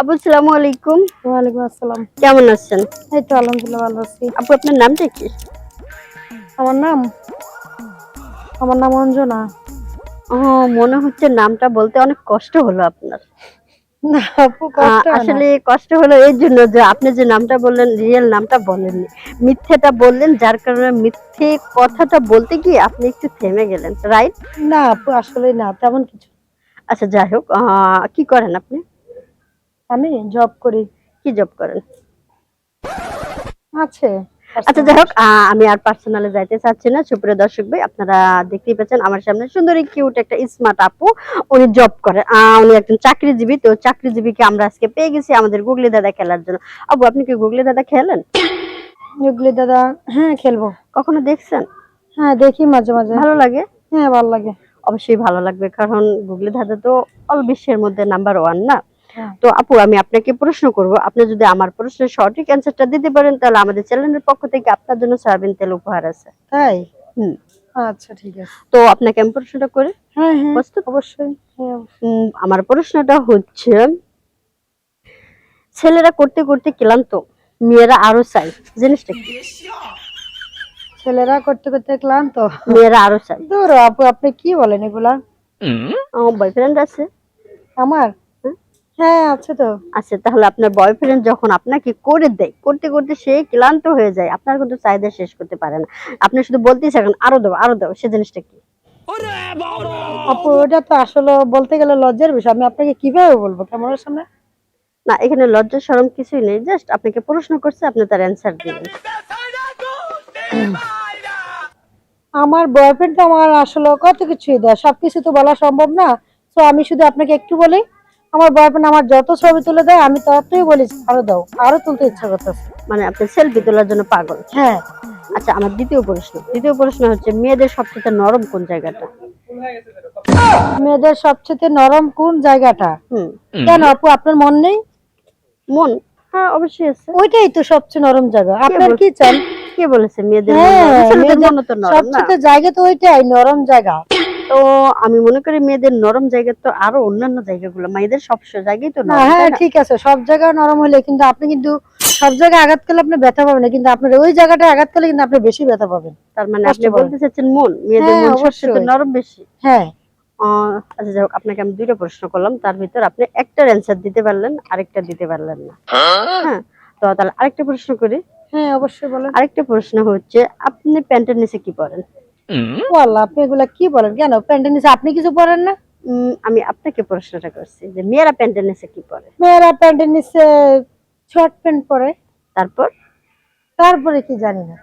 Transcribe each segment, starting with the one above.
আপু আসসালামু আলাইকুম। ওয়ালাইকুম আসসালাম। কেমন আছেন? এই তো আলহামদুলিল্লাহ ভালো আছি। আপু আপনার নামটা কি? আমার নাম? আমার নাম অঞ্জনা। ও মনে হচ্ছে নামটা বলতে অনেক কষ্ট হলো আপনার। না আপু কষ্ট আসলে কষ্ট হলো এই জন্য যে আপনি যে নামটা বললেন রিয়েল নামটা বলেননি। মিথ্যেটা বললেন যার কারণে মিথ্যে কথাটা বলতে গিয়ে আপনি একটু থেমে গেলেন রাইট না আপু আসলে না তেমন কিছু আচ্ছা যাই হোক কি করেন আপনি? আমি জব করি কি জব করেন? আছে আচ্ছা যাই হোক আমি আর পার্সোনালে যাইতে চাচ্ছি না। সুপ্রিয় দর্শক ভাই আপনারা দেখতেই পাচ্ছেন আমার সামনে সুন্দরী কিউট একটা স্মার্ট আপু। উনি জব করে। উনি একজন চাকরিজীবী। তো চাকরিজীবীকে আমরা আজকে পেয়ে গেছি আমাদের গুগলি দাদা খেলার জন্য। আবু আপনি কি গুগলি দাদা খেলেন? ইউগলি দাদা হ্যাঁ খেলব। কখনো দেখছেন? হ্যাঁ দেখি মাঝে মাঝে। ভালো লাগে? হ্যাঁ ভালো লাগে। অবশ্যই ভালো লাগবে কারণ গুগলি দাদা তো অল বিশ্বের মধ্যে নাম্বার ওয়ান না। তো আপু আমি আপনাকে প্রশ্ন করব আপনি যদি আমার প্রশ্নের সঠিক অ্যান্সারটা দিতে পারেন তাহলে আমাদের চ্যানেলের পক্ষ থেকে আপনার জন্য সয়াবিন তেল উপহার আছে। তাই? হুম। আচ্ছা ঠিক আছে। তো আপনাকে আমি প্রশ্নটা করে? হ্যাঁ হ্যাঁ। অবশ্যই। হ্যাঁ আমার প্রশ্নটা হচ্ছে ছেলেরা করতে করতে ক্লান্ত মেয়েরা আরও চাই জিনিসটা কি? ছেলেরা করতে করতে ক্লান্ত? মেয়েরা আরও চাই দূর আপু আপনি কি বলেন এগুলা? আমার বয়ফ্রেন্ড আছে। আমার। হ্যাঁ আছে তো। আচ্ছা তাহলে আপনার বয়ফ্রেন্ড যখন আপনাকে করে দেয় করতে করতে সে ক্লান্ত হয়ে যায় আপনার কিন্তু চাহিদা শেষ করতে পারে না। আপনি শুধু বলতেই থাকেন আরও দাও আরও দাও সে জিনিসটা কি? আপু ওটা তো আসলে বলতে গেলে লজ্জার বিষয় আমি আপনাকে কীভাবে বলব ক্যামেরার সামনে? না এখানে লজ্জা শরম কিছুই নেই জাস্ট আপনাকে প্রশ্ন করছে আপনি তার অ্যান্সার দিবেন আমার বয়ফ্রেন্ড তো আমার আসলে কত কিছুই দেয় সবকিছু তো বলা সম্ভব না। তো আমি শুধু আপনাকে একটু বলি আমার বয়ফ্রেন্ড আমার যত ছবি তুলে দেয় আমি ততই বলি আরও দাও। আরও তুলতে ইচ্ছা করতেছে। মানে আপনি সেলফি তোলার জন্য পাগল? হ্যাঁ। আচ্ছা আমার দ্বিতীয় প্রশ্ন। দ্বিতীয় প্রশ্ন হচ্ছে মেয়েদের সবচেয়ে নরম কোন জায়গাটা? মেয়েদের সবচেয়ে নরম কোন জায়গাটা? কেন আপু আপনার মন নেই? মন? হ্যাঁ অবশ্যই আছে। ওইটাই তো সবচেয়ে নরম জায়গা। আপনার কি চান? কে বলেছে মেয়েদের হ্যাঁ, সবচেয়ে জায়গা তো ওইটাই নরম জায়গা। তো আমি মনে করি মেয়েদের নরম জায়গা তো আরও অন্যান্য জায়গাগুলো মেয়েদের সব জায়গায় তো না নরম হ্যাঁ ঠিক আছে সব জায়গায় নরম হলে কিন্তু আপনি কিন্তু সব জায়গায় আঘাত করলে আপনি ব্যথা পাবেন না কিন্তু আপনার ওই জায়গাটা আঘাত করলে কিন্তু আপনি বেশি ব্যথা পাবেন। তার মানে আপনি বলতে চাচ্ছেন মন মেয়েদের হ্যাঁ, মন সবচেয়ে অবশ্যই। নরম বেশি। হ্যাঁ। আহ, আচ্ছা যাই হোক, আপনাকে আমি দুইটা প্রশ্ন করলাম তার ভিতর আপনি একটার অ্যান্সার দিতে পারলেন আরেকটা দিতে পারলেন না। হ্যাঁ তো তাহলে আরেকটা প্রশ্ন করি। হ্যাঁ অবশ্যই বলেন। আরেকটা প্রশ্ন হচ্ছে আপনি প্যান্টের নিচে কি পরেন? আপনি এগুলা কি বলেন? কেন প্যান্টের নিচে আপনি কিছু পরেন না? উম, আমি আপনাকে প্রশ্নটা করছি যে মেয়েরা প্যান্টের নিচে কি পরে? মেয়েরা প্যান্টের নিচে শর্ট প্যান্ট পরে। তারপর? তারপরে কি জানি না।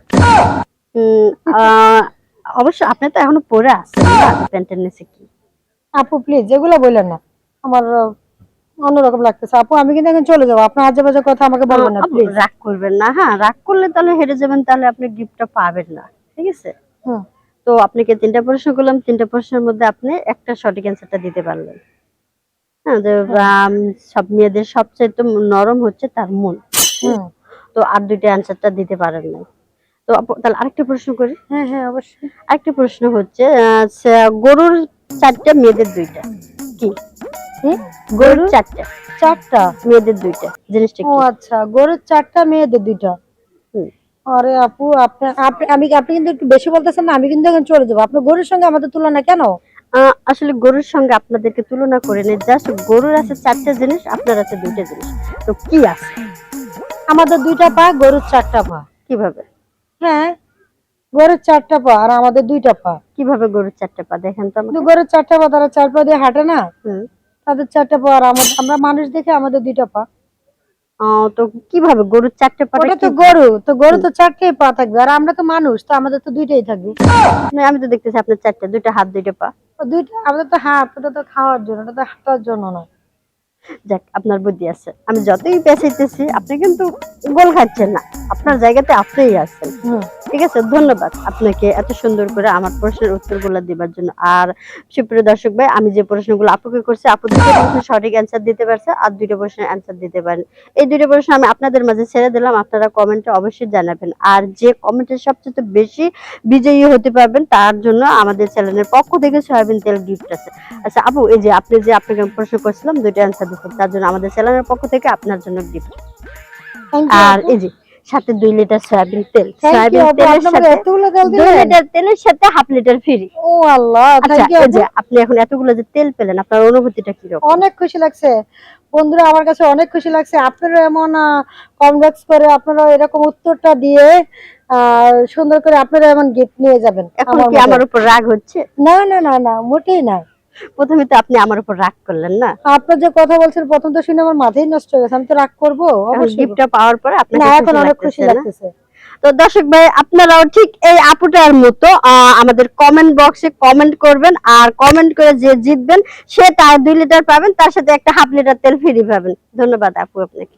আহ, অবশ্য আপনি তো এখনও পরে আছেন। না প্যান্টের নিচে কি? আপু প্লিজ যেগুলো বললেন না আমার অন্যরকম লাগতেছে। আপু আমি কিন্তু এখন চলে যাব। আপনার আজে বাজে কথা আমাকে বলবেন না প্লিজ রাগ করবেন না হ্যাঁ রাগ করলে তাহলে হেরে যাবেন তাহলে আপনি গিফটটা পাবেন না ঠিক আছে? হুম। তো আপনাকে তিনটা প্রশ্ন করলাম। তিনটা প্রশ্নের মধ্যে আপনি একটা সঠিক অ্যান্সারটা দিতে পারলেন। হ্যাঁ সব মেয়েদের সবচেয়ে তো নরম হচ্ছে তার মন। তো আর দুইটা অ্যান্সারটা দিতে পারেন না তো তাহলে আরেকটা প্রশ্ন করি। হ্যাঁ হ্যাঁ অবশ্যই। আরেকটা প্রশ্ন হচ্ছে আহ, গরুর চারটা মেয়েদের দুইটা। কি? গরুর চারটা। চারটা? মেয়েদের দুইটা। জিনিসটা ও আচ্ছা গরুর চারটা মেয়েদের দুইটা। আরে আপু আপনি আমি আপনি কিন্তু একটু বেশি বলতেছেন না আমি কিন্তু এখন চলে যাব। আপনার গরুর সঙ্গে আমাদের তুলনা কেন? আসলে গরুর সঙ্গে আপনাদেরকে তুলনা করে নেই জাস্ট গরুর আছে চারটা জিনিস আপনার আছে দুইটা জিনিস। তো কি আছে? আমাদের দুইটা পা গরুর চারটা পা। কীভাবে? হ্যাঁ গরুর চারটা পা আর আমাদের দুইটা পা। কীভাবে গরুর চারটা পা? দেখেন তো আমাকে। গরুর চারটা পা তারা চার পা দিয়ে হাঁটে না। তাদের চারটা পা আর আমরা মানুষ দেখে আমাদের দুইটা পা। তো কীভাবে গরুর চারটে পা ওটা তো গরু তো গরু তো চারটেই পা থাকবে আর আমরা তো মানুষ তো আমাদের তো দুইটাই থাকবে। আমি তো দেখতেছি আপনার চারটে দুইটা হাত দুইটা পা। দুইটা আমাদের তো হাত ওটা তো খাওয়ার জন্য ওটা তো হাঁটার জন্য নয়। যাক আপনার বুদ্ধি আছে। আমি যতই পেঁচাইতেছি আপনি কিন্তু গোল খাচ্ছেন না। আপনার জায়গাতে আপনিই আছেন। ঠিক আছে? ধন্যবাদ আপনাকে এত সুন্দর করে আমার প্রশ্নের উত্তরগুলো দেওয়ার জন্য। আর সুপ্রিয় দর্শক ভাই আমি যে প্রশ্নগুলো আপুকে করছি আপু দুটো প্রশ্নের সঠিক অ্যান্সার দিতে পারছে আর দুটো প্রশ্নের অ্যান্সার দিতে পারেন। এই দুটো প্রশ্ন আমি আপনাদের মাঝে ছেড়ে দিলাম আপনারা কমেন্টে অবশ্যই জানাবেন। আর যে কমেন্টের সবচেয়ে বেশি বিজয়ী হতে পারবেন তার জন্য আমাদের চ্যানেলের পক্ষ থেকে সয়াবিন তেল গিফট আছে। আচ্ছা আপু এই যে আপনি যে আপনাকে প্রশ্ন করছিলাম দুইটা অ্যান্সার করুন তার জন্য আমাদের চ্যানেলের পক্ষ থেকে আপনার জন্য গিফট আর এই যে সাথে দুই লিটার সয়াবিন তেল। সয়াবিন তেলের সাথে দুই লিটার তেলের সাথে হাফ লিটার ফ্রি ও আল্লাহ আচ্ছা আপনি এখন এতগুলো যে তেল পেলেন আপনার অনুভূতিটা কীরকম? অনেক খুশি লাগছে। বন্ধুরা আমার কাছে অনেক খুশি লাগছে। আপনারা এমন কনভেক্স করে আপনারা এরকম উত্তরটা দিয়ে আহ, সুন্দর করে আপনারা এমন গিফট নিয়ে যাবেন এখন কি আমার উপর রাগ হচ্ছে? না না না না মোটেই না। প্রথমে তো আপনি আমার উপর রাগ করলেন না। আপনার যে কথা বলছেন প্রথম তো শুনে আমার মাথায় নষ্ট হয়ে গেছে। আমি তো রাগ করব গিফটটা পাওয়ার পরে না আপনাকে এখন অনেক খুশি লাগতেছে। তো দর্শক ভাই আপনারাও ঠিক এই আপুটার মতো আমাদের কমেন্ট বক্সে কমেন্ট করবেন আর কমেন্ট করে যে জিতবেন সে তার দুই লিটার পাবেন তার সাথে একটা হাফ লিটার তেল ফ্রি পাবেন। ধন্যবাদ আপু আপনাকে।